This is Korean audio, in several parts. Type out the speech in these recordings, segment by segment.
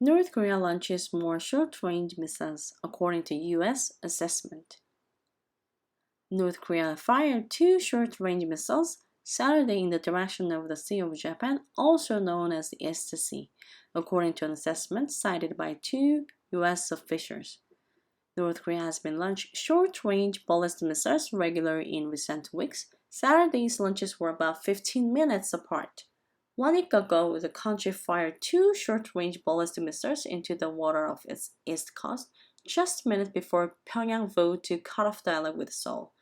North Korea launches more short-range missiles, according to U.S. assessment. North Korea fired two short-range missiles Saturday in the direction of the Sea of Japan, also known as the Sea, according to an assessment cited by two U.S. officials. North Korea has been launching short-range ballistic missiles regularly in recent weeks. Saturday's launches were about 15 minutes apart. One week ago, the country fired two short-range ballistic missiles into the water of its east coast, just minutes before Pyongyang vowed to cut off dialogue with Seoul,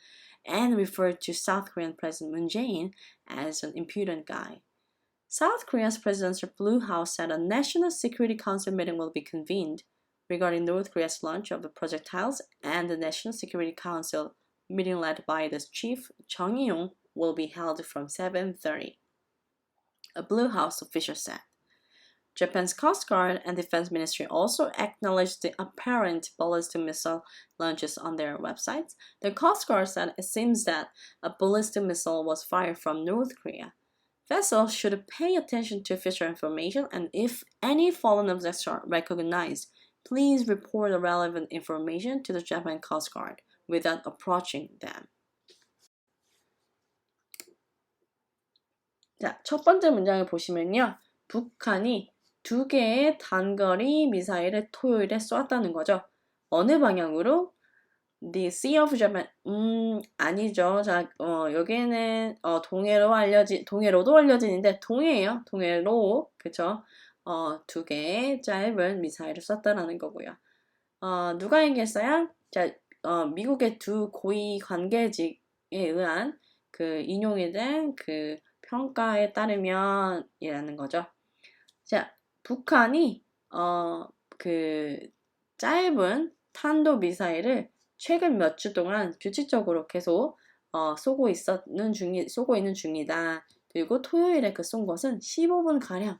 and referred to South Korean President Moon Jae-in as an impudent guy. South Korea's presidential Blue House said a National Security Council meeting will be convened regarding North Korea's launch of the projectiles, and the National Security Council meeting led by the chief Chung Eui-yong will be held from 7:30. A Blue House official said. Japan's Coast Guard and Defense Ministry also acknowledged the apparent ballistic missile launches on their websites. The Coast Guard said it seems that a ballistic missile was fired from North Korea. Vessels should pay attention to official information and if any fallen objects are recognized, please report the relevant information to the Japan Coast Guard without approaching them. 자, 첫 번째 문장을 보시면요. 북한이 두 개의 단거리 미사일을 토요일에 쏘았다는 거죠. 어느 방향으로? The Sea of Japan. 음, 아니죠. 자, 어, 여기는 어, 동해로 알려진 동해로도 알려지는데 동해예요. 동해로. 그쵸 어, 두 개의 짧은 미사일을 쐈다라는 거고요. 어, 누가 얘기했어요? 자, 어, 미국의 두 고위 관계직에 의한 그 인용이 된그 평가에 따르면 이라는 거죠. 자, 북한이 어, 그 짧은 탄도 미사일을 최근 몇 주 동안 규칙적으로 계속 어, 쏘고 있었는 중이 쏘고 있는 중이다. 그리고 토요일에 그 쏜 것은 15분 가량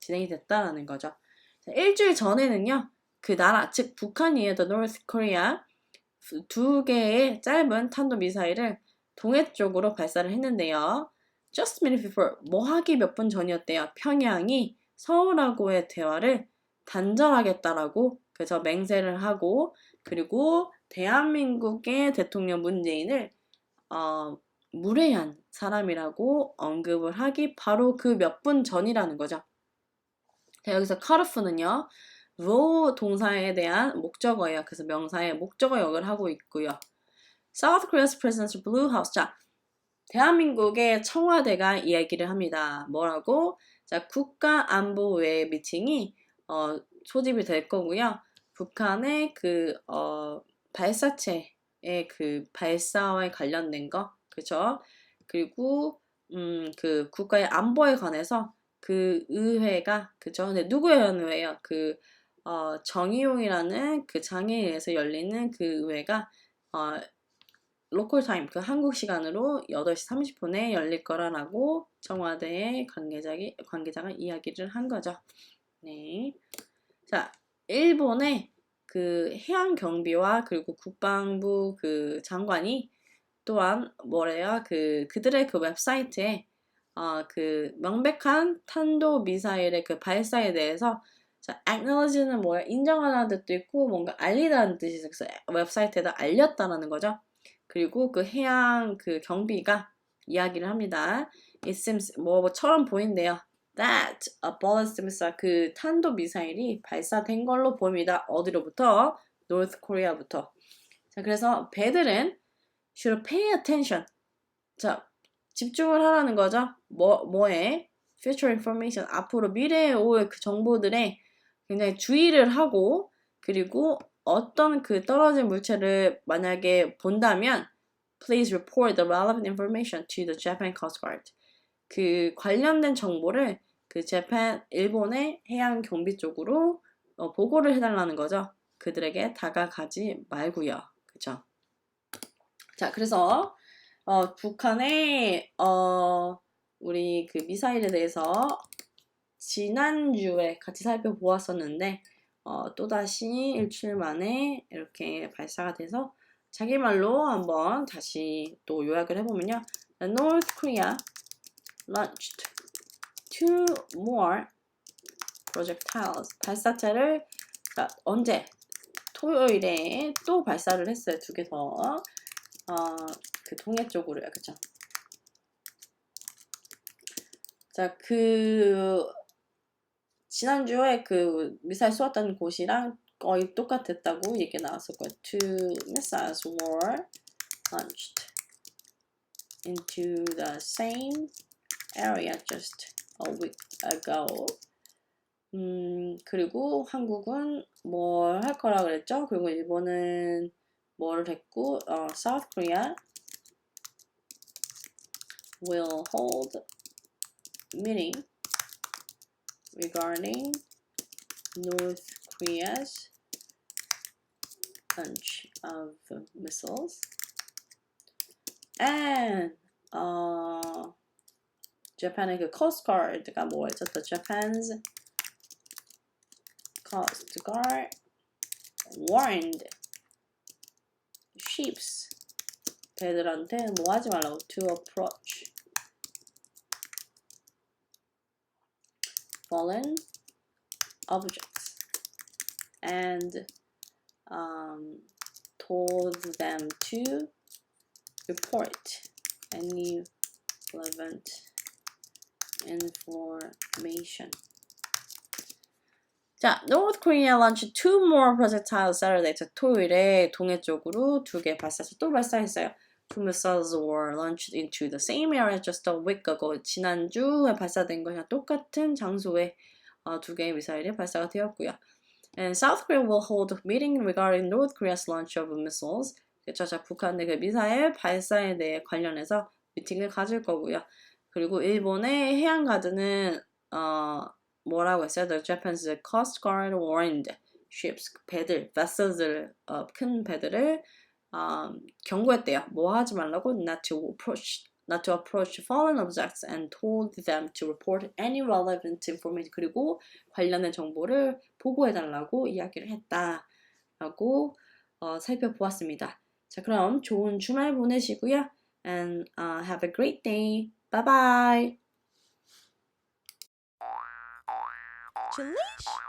진행이 됐다라는 거죠. 자, 일주일 전에는요, 그 나라, 즉 북한이에요, The North Korea 두 개의 짧은 탄도 미사일을 동해 쪽으로 발사를 했는데요. Just minute before, 뭐 하기 몇 분 전이었대요. 평양이 서울하고의 대화를 단절하겠다라고 그래서 맹세를 하고 그리고 대한민국의 대통령 문재인을 어, 무례한 사람이라고 언급을 하기 바로 그 몇 분 전이라는 거죠. 자, 여기서 카르프는요. 로 동사에 대한 목적어예요. 그래서 명사의 목적어 역을 하고 있고요. South Korea's President's Blue House. 자, 대한민국의 청와대가 이야기를 합니다. 뭐라고? 자, 국가안보회 미팅이 어, 소집이 될 거고요. 북한의 그 어, 발사체의 그 발사와 관련된 거, 그죠? 그리고 음, 그 국가의 안보에 관해서 그 의회가 그죠? 근데 누구의 의회예요? 그 어, 정의용이라는 그 장애에서 열리는 그 의회가 어, 로컬 타임 그 한국 시간으로 8시 30분에 열릴 거라고 청와대의 관계자가 관계자가 이야기를 한 거죠. 네. 자, 일본의 그 해양 경비와 그리고 국방부 그 장관이 또한 뭐래요? 그 그들의 그 웹사이트에 어, 그 명백한 탄도 미사일의 그 발사에 대해서 자, acknowledge는 뭐야? 인정하는 뜻도 있고 뭔가 알리다는 뜻이 있어요. 그래서 웹사이트에다 알렸다라는 거죠. 그리고 그 해양 그 경비가 이야기를 합니다. It seems 뭐, 뭐처럼 보인대요. That a ballistic missile 그 탄도 미사일이 발사된 걸로 보입니다. 어디로부터? North Korea부터. 자, 그래서 배들은 should pay attention. 자, 집중을 하라는 거죠. 뭐, 뭐에? future information. 앞으로 미래에 올 그 정보들에 굉장히 주의를 하고, 그리고 어떤 그 떨어진 물체를 만약에 본다면, please report the relevant information to the Japan Coast Guard. 그 관련된 정보를 그 재팬 일본의 해양 경비 쪽으로 어, 보고를 해달라는 거죠. 그들에게 다가가지 말고요. 그죠? 자, 그래서 어, 북한의 어, 우리 그 미사일에 대해서 지난주에 같이 살펴보았었는데 어, 또다시 일주일 만에 이렇게 발사가 돼서 자기 말로 한번 다시 또 요약을 해보면요. North Korea launched two more projectiles. 발사체를 그러니까 언제? 토요일에 또 발사를 했어요. 두 개 더. 어, 그 동해 쪽으로요. 그쵸? 자, 그 지난주에 그 미사일 쏘았던 곳이랑 거의 똑같았다고 얘기 나왔었고요. Two missiles were launched into the same area just a week ago. 음, 그리고 한국은 뭘 할 거라 그랬죠? 그리고 일본은 뭐를 했고, 어, South Korea will hold meeting regarding North Korea's launch of missiles and 어, Japan의 그 Coast Guard가 뭐였죠? The Japan's Coast Guard warned ships 배들한테 뭐 하지 말라고 to approach Fallen objects and um, told them to report any relevant information. 자, North Korea launched two more projectiles Saturday. 자, 토요일에 동해 쪽으로 두 개 발사체 또 발사했어요. Were launched into the same area just a week ago. 지난주에 발사된 것이랑 똑같은 장소에 어, 두 개의 미사일이 발사가 되었고요. And South Korea will hold a meeting regarding North Korea's launch of missiles. 그쵸, 자, 북한의 그 미사일 발사에 대해 관련해서 미팅을 가질 거고요. 그리고 일본의 해양가드는 어, 뭐라고 했어요? The Japan's Coast Guard warned ships, 배들, vessels을, 어, 큰 배들을 음, 경고했대요. 뭐 하지 말라고? Not to approach, not to approach fallen objects and told them to report any relevant information. 그리고 관련된 정보를 보고해달라고 이야기를 했다라고 어, 살펴보았습니다. 자, 그럼 좋은 주말 보내시고요. And uh, have a great day. Bye bye. Chalish.